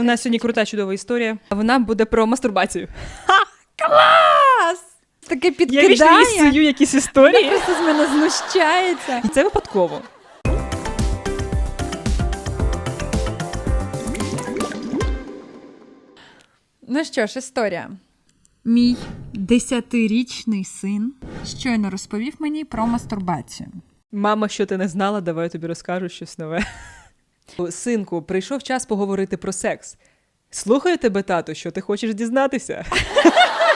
У нас сьогодні крута чудова історія. Вона буде про мастурбацію. Клас! Таке Я вічно їй підкидає. сую якісь Вона історії. просто з мене знущається. І це випадково. Ну що ж, історія. Мій десятирічний син щойно розповів мені про мастурбацію. Мама, що ти не знала, давай я тобі розкажу щось нове. Синку, прийшов час поговорити про секс. Слухаю тебе, тато, що ти хочеш дізнатися?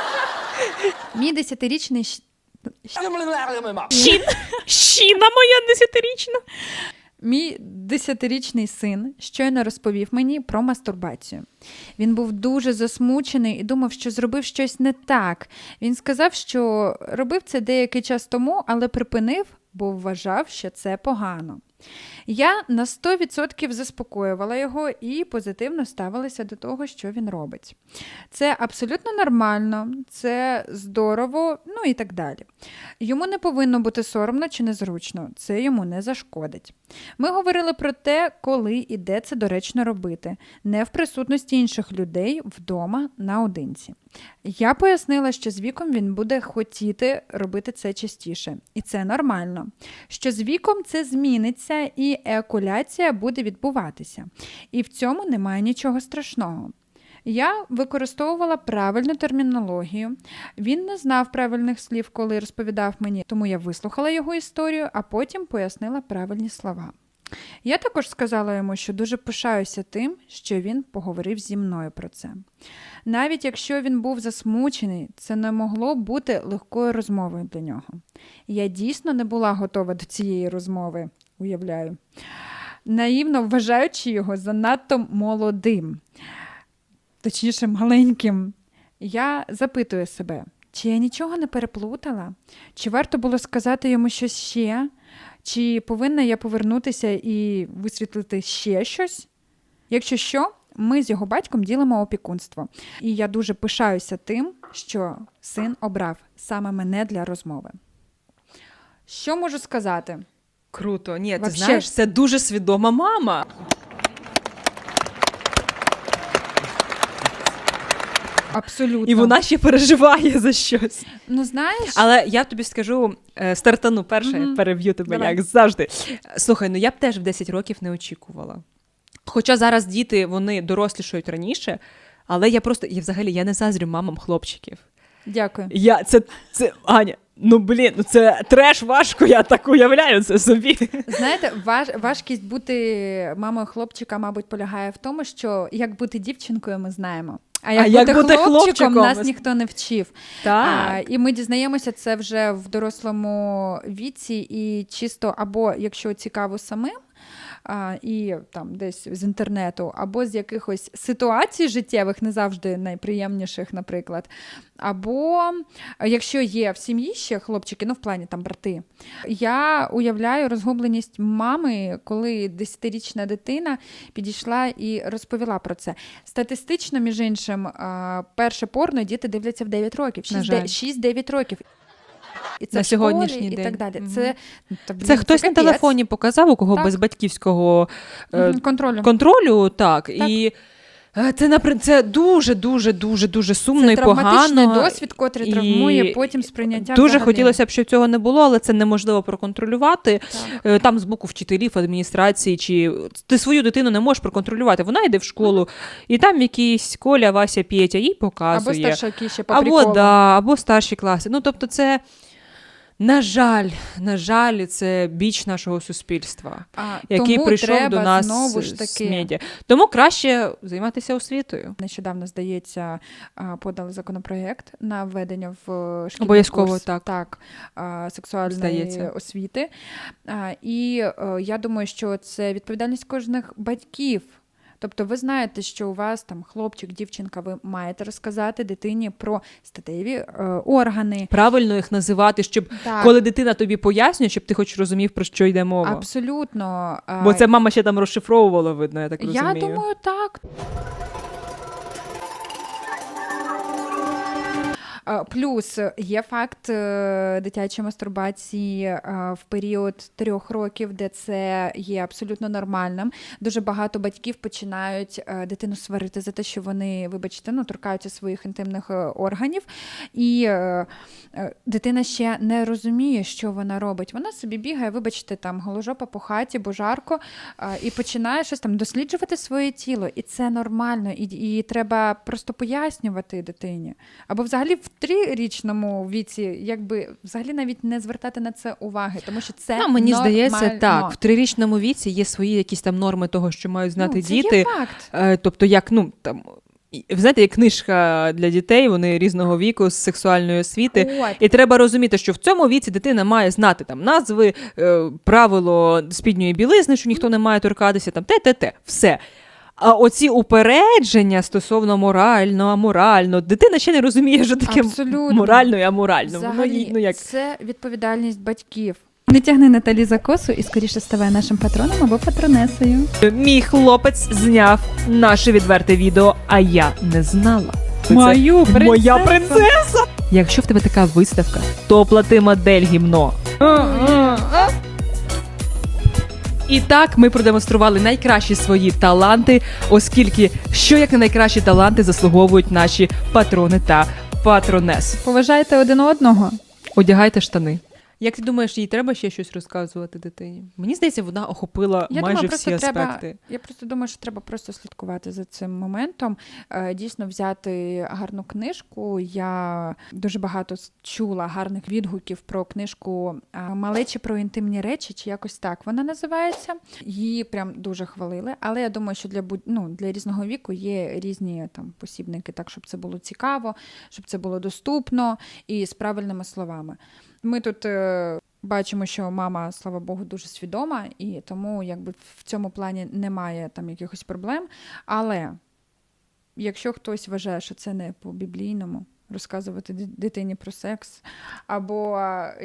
Мій десятирічний Щін! Щіна моя десятирічна. Мій десятирічний син щойно розповів мені про мастурбацію. Він був дуже засмучений і думав, що зробив щось не так. Він сказав, що робив це деякий час тому, але припинив, бо вважав, що це погано. Я на 100% заспокоювала його і позитивно ставилася до того, що він робить. Це абсолютно нормально, це здорово, ну і так далі. Йому не повинно бути соромно чи незручно, це йому не зашкодить. Ми говорили про те, коли і де це доречно робити, не в присутності інших людей вдома наодинці. Я пояснила, що з віком він буде хотіти робити це частіше, і це нормально. Що з віком це зміниться і еякуляція буде відбуватися. І в цьому немає нічого страшного. Я використовувала правильну термінологію. Він не знав правильних слів, коли розповідав мені, тому я вислухала його історію, а потім пояснила правильні слова. Я також сказала йому, що дуже пишаюся тим, що він поговорив зі мною про це. Навіть якщо він був засмучений, це не могло бути легкою розмовою для нього. Я дійсно не була готова до цієї розмови, уявляю, наївно вважаючи його занадто молодим, точніше, маленьким. Я запитую себе, чи я нічого не переплутала? Чи варто було сказати йому щось ще? Чи повинна я повернутися і висвітлити ще щось? Якщо що, ми з його батьком ділимо опікунство. І я дуже пишаюся тим, що син обрав саме мене для розмови. Що можу сказати? Круто. Ні, ти Вообще. знаєш, це дуже свідома мама. Абсолютно. І вона ще переживає за щось. Ну, знаєш, Але я тобі скажу, е, стартану перше, Мгм. переб'ю тебе, Давай. як завжди. Слухай, ну я б теж в 10 років не очікувала. Хоча зараз діти вони дорослішають раніше, але я просто я взагалі я не заздрю мамам хлопчиків. дякую. Я це, це Аня. Ну блін, ну це треш важко, я так уявляю це собі. Знаєте, важ, важкість бути мамою хлопчика, мабуть, полягає в тому, що як бути дівчинкою, ми знаємо. А як, А як бути, бути хлопчиком, хлопчиком, нас ніхто не вчив. А, Так. і ми дізнаємося це вже в дорослому віці, і чисто або якщо цікаво самим. А, і там десь з інтернету, або з якихось ситуацій життєвих, не завжди найприємніших, наприклад. Або якщо є в сім'ї ще хлопчики, ну в плані там брати, я уявляю розгубленість мами, коли десятирічна дитина підійшла і розповіла про це. Статистично, між іншим, перше порно діти дивляться в 9 років, На 6-9 6-9 років. І це На в школі сьогоднішній і так далі. Мгм. Це, ну, та, Це хтось на телефоні показав, у кого Так. без батьківського е, контролю. контролю, так. І е, це напри- це дуже, дуже, дуже, дуже сумно це і травматичний погано. досвід, котрий і травмує потім сприйняття. Дуже взагалі. хотілося б, щоб цього не було, але це неможливо проконтролювати. Так. Е, Там з боку вчителів, адміністрації, чи ти свою дитину не можеш проконтролювати. Вона йде в школу, і там якийсь Коля, Вася, Петя їй Або показує. старшаки ще по або, да, або старші класи. Ну, тобто, це. На жаль, на жаль, це біч нашого суспільства, А, який тому прийшов треба до нас знову ж таки. медіа. Тому краще займатися освітою. Нещодавно, здається, подали законопроєкт на введення в е, шкільний Обов'язково, курс, так. так сексуальної Здається. освіти. І е, я думаю, що це відповідальність кожних батьків. Тобто ви знаєте, що у вас там хлопчик, дівчинка, ви маєте розказати дитині про статеві е, органи. Правильно їх називати, щоб Так, коли дитина тобі пояснює, щоб ти хоч розумів, про що йде мова. абсолютно. а, Бо це мама ще там розшифровувала, видно, я так Я думаю, так. Плюс є факт е, дитячої мастурбації в період трьох років, де це є абсолютно нормальним. Дуже багато батьків починають е, дитину сварити за те, що вони, вибачте, ну, торкаються своїх інтимних е, органів. І е, дитина ще не розуміє, що вона робить. Вона собі бігає, вибачте, там голожопа по хаті, бо жарко, і починає щось там досліджувати своє тіло. І це нормально, і, і треба просто пояснювати дитині. Або взагалі в трирічному віці, якби взагалі навіть не звертати на це уваги, тому що це Ну, мені здається, так. В трирічному віці є свої якісь там норми того, що мають знати ну, це діти. Є факт. Е, Тобто, як ну там. знаєте, є книжка для дітей, вони різного віку з сексуальної освіти. От. І треба розуміти, що в цьому віці дитина має знати там назви, е, правило спідньої білизни, що ніхто не має торкатися, там те, те, те, все. А оці упередження стосовно морально, аморально, дитина ще не розуміє, що таке Абсолютно. морально і аморально. Воно Взагалі, їй, ну як це відповідальність батьків. Не тягни Наталі за косу і скоріше ставай нашим патроном або патронесою. мій хлопець зняв наше відверте відео, а я не знала. Це Мою моя принцеса. Якщо в тебе така виставка, то оплати модель гімно. І так ми продемонстрували найкращі свої таланти, оскільки що як не найкращі таланти заслуговують наші патрони та патронес. Поважайте один одного. Одягайте штани. Як ти думаєш, їй треба ще щось розказувати дитині? Мені здається, вона охопила Я майже думаю, всі треба. аспекти. Я просто думаю, що треба просто слідкувати за цим моментом. Е, Дійсно, взяти гарну книжку. Я дуже багато чула гарних відгуків про книжку е, Малечі про інтимні речі, чи якось так вона називається. Її прям дуже хвалили. Але я думаю, що для будь ну, для різного віку є різні там посібники, так щоб це було цікаво, щоб це було доступно і з правильними словами. Ми тут. е, Бачимо, що мама, слава Богу, дуже свідома, і тому якби в цьому плані немає там якихось проблем. Але якщо хтось вважає, що це не по біблійному розказувати дитині про секс, або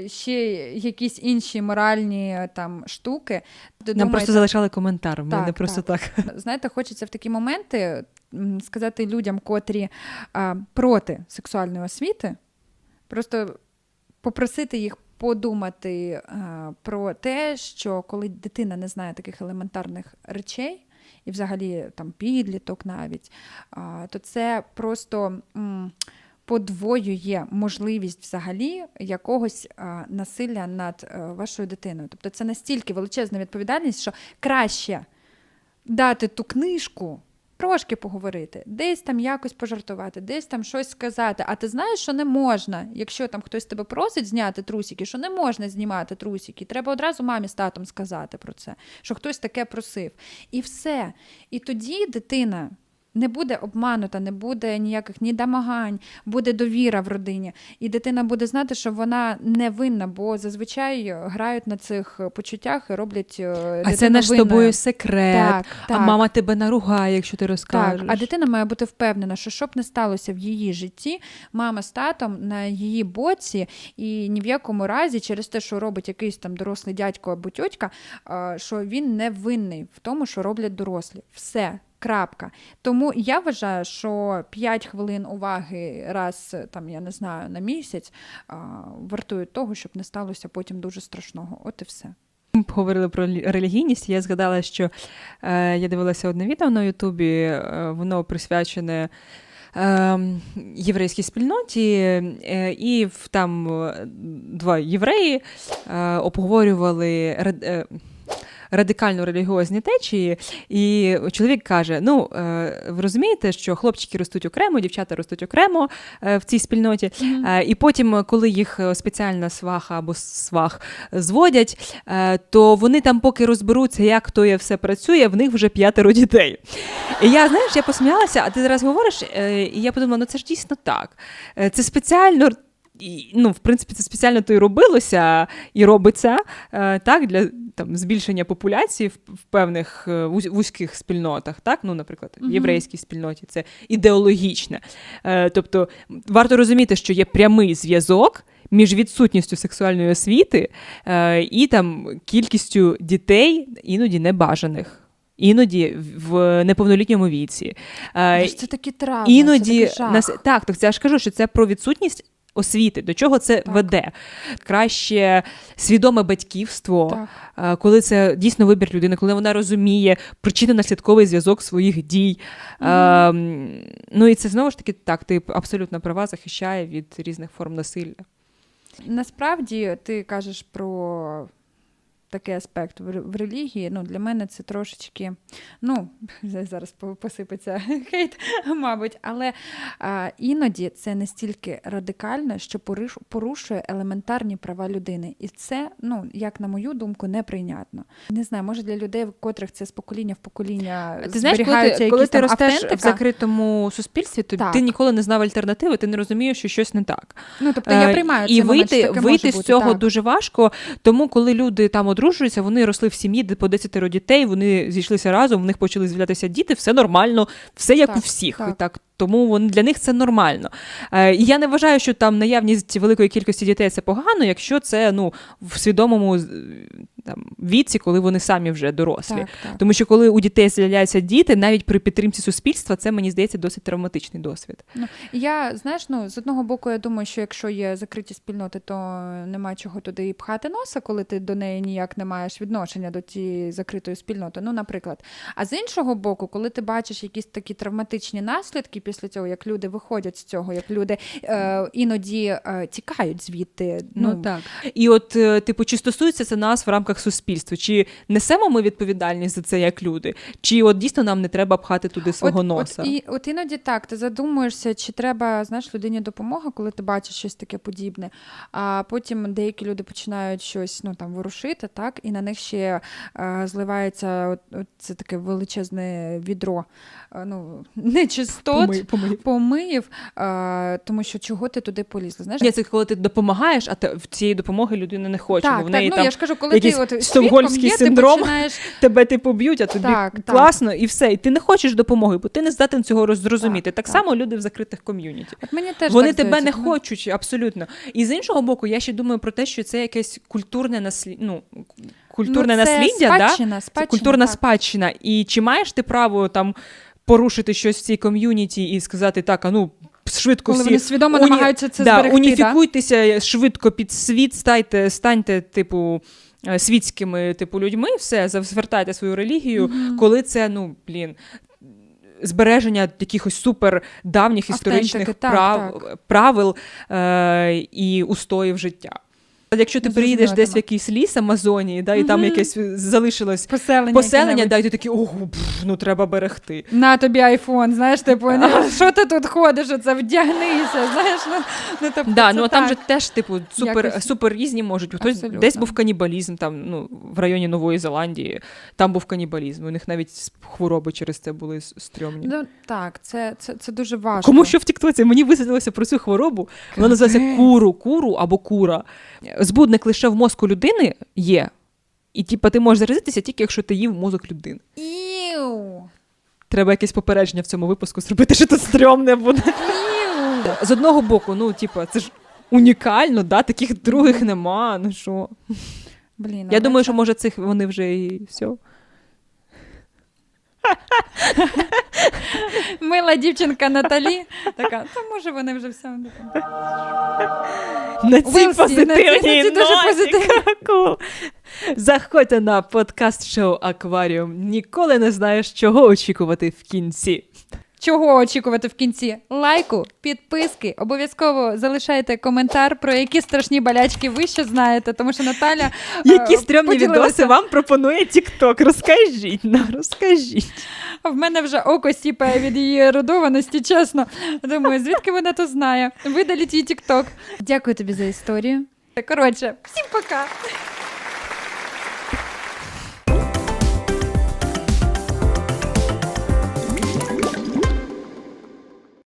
ще якісь інші моральні е, там штуки, Нам думайте, просто залишали коментар. Ми Так, не просто так. знаєте, хочеться в такі моменти сказати людям, котрі а, проти сексуальної освіти, просто попросити їх подумати а, про те, що коли дитина не знає таких елементарних речей, і взагалі там підліток навіть, то це просто. Подвоює можливість взагалі якогось а, насилля над а, вашою дитиною. Тобто це настільки величезна відповідальність, що краще дати ту книжку, трошки поговорити, десь там якось пожартувати, десь там щось сказати. А ти знаєш, що не можна, якщо там хтось тебе просить зняти трусики, що не можна знімати трусики. Треба одразу мамі з татом сказати про це, що хтось таке просив. І все. І тоді дитина. Не буде обманута, не буде ніяких ні домагань, буде довіра в родині. І дитина буде знати, що вона не винна, бо зазвичай грають на цих почуттях і роблять е, А це наш з тобою секрет. Так, А мама тебе наругає, якщо ти розкажеш. Так, а дитина має бути впевнена, що щоб не сталося в її житті, мама з татом на її боці, і ні в якому разі, через те, що робить якийсь там дорослий дядько або тьотька, що він не винний в тому, що роблять дорослі. Все. Крапка. Тому я вважаю, що 5 хвилин уваги раз, там, я не знаю, на місяць вартують того, щоб не сталося потім дуже страшного. От і все. Говорили про релігійність. Я згадала, що е, я дивилася одне відео на Ютубі, е, воно присвячене. е, Єврейській спільноті, е, і там е, два євреї е, обговорювали е, радикально релігіозні течії, і чоловік каже: Ну, е, ви розумієте, що хлопчики ростуть окремо, дівчата ростуть окремо е, в цій спільноті. Е, І потім, коли їх спеціальна сваха або свах зводять, то вони там, поки розберуться, як то є все працює, в них вже п'ятеро дітей. І я, знаєш, я посміялася, а ти зараз говориш, і я подумала, ну це ж дійсно так. Це спеціально. І, ну, в принципі, це спеціально то і робилося і робиться е, так для там збільшення популяції в, в певних е, вузьких спільнотах, так, ну, наприклад, в єврейській спільноті це ідеологічне. Е, тобто варто розуміти, що є прямий зв'язок між відсутністю сексуальної освіти е, і там кількістю дітей, іноді небажаних. Іноді в неповнолітньому віці. Е, це такі травми, Іноді це такий жах. нас так, так я ж кажу, що це про відсутність освіти, до чого це Так. веде. Краще свідоме батьківство, Так. е, коли це дійсно вибір людини, коли вона розуміє причинно-наслідковий зв'язок своїх дій. Е, ну і це знову ж таки так, ти абсолютно права захищає від різних форм насилля. Насправді ти кажеш про такий аспект в, в релігії. Ну, для мене це трошечки, ну, зараз посипеться хейт, мабуть, але а, іноді це настільки радикально, що порушує елементарні права людини. І це, ну, як на мою думку, неприйнятно. Не знаю, може для людей, в котрих це з покоління в покоління Ти знаєш, коли зберігаються ти, коли якісь ти там ростеш автентика. в закритому суспільстві, то Так. ти ніколи не знав альтернативи, ти не розумієш, що щось не так. Ну, тобто я Е, приймаю і цей момент, вийти, що таке вийти може з бути, цього так. дуже важко. Тому, коли люди там одружуються, вони росли в сім'ї, де по 10 дітей, вони зійшлися разом, в них почали з'являтися діти, все нормально, все як Так, у всіх. так. Так. Тому вони, для них це нормально. Е, і я не вважаю, що там наявність великої кількості дітей це погано, якщо це ну, в свідомому там, віці, коли вони самі вже дорослі. Так, так. Тому що коли у дітей з'являються діти, навіть при підтримці суспільства, це мені здається досить травматичний досвід. Ну, я знаєш, ну з одного боку, я думаю, що якщо є закриті спільноти, то нема чого туди і пхати носа, коли ти до неї ніяк не маєш відношення до цієї закритої спільноти. Ну, наприклад. А з іншого боку, коли ти бачиш якісь такі травматичні наслідки після цього, як люди виходять з цього, як люди е, іноді е, тікають звідти. Ну, так. І от, е, типу, чи стосується це нас в рамках суспільства? Чи несемо ми відповідальність за це як люди? Чи от дійсно нам не треба пхати туди свого от, носа? От, і, от іноді так, ти задумуєшся, чи треба знаєш, людині допомога, коли ти бачиш щось таке подібне. А потім деякі люди починають щось ну, там, ворушити, так, і на них ще е, зливається от, от це таке величезне відро е, ну, нечистот, Помий- помий. помиїв, е, тому що чого ти туди полізла? Знаєш? Ні, це коли ти допомагаєш, а те- в цієї допомоги людина не хоче, так, бо в так, ну там я ж кажу, коли ти от стокгольмський є, синдром. ти починаєш тебе типу б'ють, а тобі Так, так. класно, і все. І ти не хочеш допомоги, бо ти не здатен цього роз- зрозуміти. Так, Так, так. само люди в закритих ком'юніті. От мені теж Вони так тебе здається, не хочуть абсолютно. І з іншого боку, я ще думаю про те, що це якесь культурне наслід... ну, культурне ну, це насліддя, да? спадщина, це культурна так. спадщина. І чи маєш ти право там порушити щось в цій ком'юніті і сказати так, а ну. Швидко Коли всі вони свідомо уні- намагаються це да, зберегти, уніфікуйтеся швидко під світ, стайте, станьте, типу, е, світськими типу, людьми, все, зав- звертайте свою релігію, коли це, ну, блін. Збереження якихось супер давніх історичних так, прав, правил е, і устоїв життя. Якщо ти приїдеш десь в якийсь ліс Амазонії, да, і там якесь залишилось Поселення, поселення, да, і ти такий, ого, пф, ну треба берегти. На тобі айфон, знаєш, типу, що ти тут ходиш, оце вдягнися, знаєш, ну, ну тобто, Да, ну а там же теж, типу, супер, Якось- супер різні можуть. Хтось Абсолютно. десь був канібалізм, там ну в районі Нової Зеландії, там був канібалізм. У них навіть хвороби через це були стрьомні. Ну, так, це, це, це дуже важко. Кому що в Тіктоці мені висвітлилося про цю хворобу, вона називається куру, куру або кура. Збудник лише в мозку людини є. І типа ти можеш заразитися тільки якщо ти їв мозок людини. Іу. Треба якесь попередження в цьому випуску зробити, що тут стрьомне буде. Іу. З одного боку, ну типа, це ж унікально, да? таких других нема. Ну що? Блін, Я думаю, це- що може цих вони вже і все. Мила дівчинка Наталі, така, то може вони вже все. На цій позитивній на цій дуже ноті. позитивній. Кул. Заходьте на подкаст-шоу Акваріум. Ніколи не знаєш, чого очікувати в кінці. Чого очікувати в кінці? Лайку, підписки. Обов'язково залишайте коментар, про які страшні болячки ви ще знаєте, тому що Наталя. Які е, стрьомні відоси вам пропонує TikTok? Розкажіть нам, розкажіть. В мене вже око сіпає від її ерудованості, чесно. Думаю, звідки вона то знає? Видаліть її тікток. Дякую тобі за історію. Коротше, всім пока.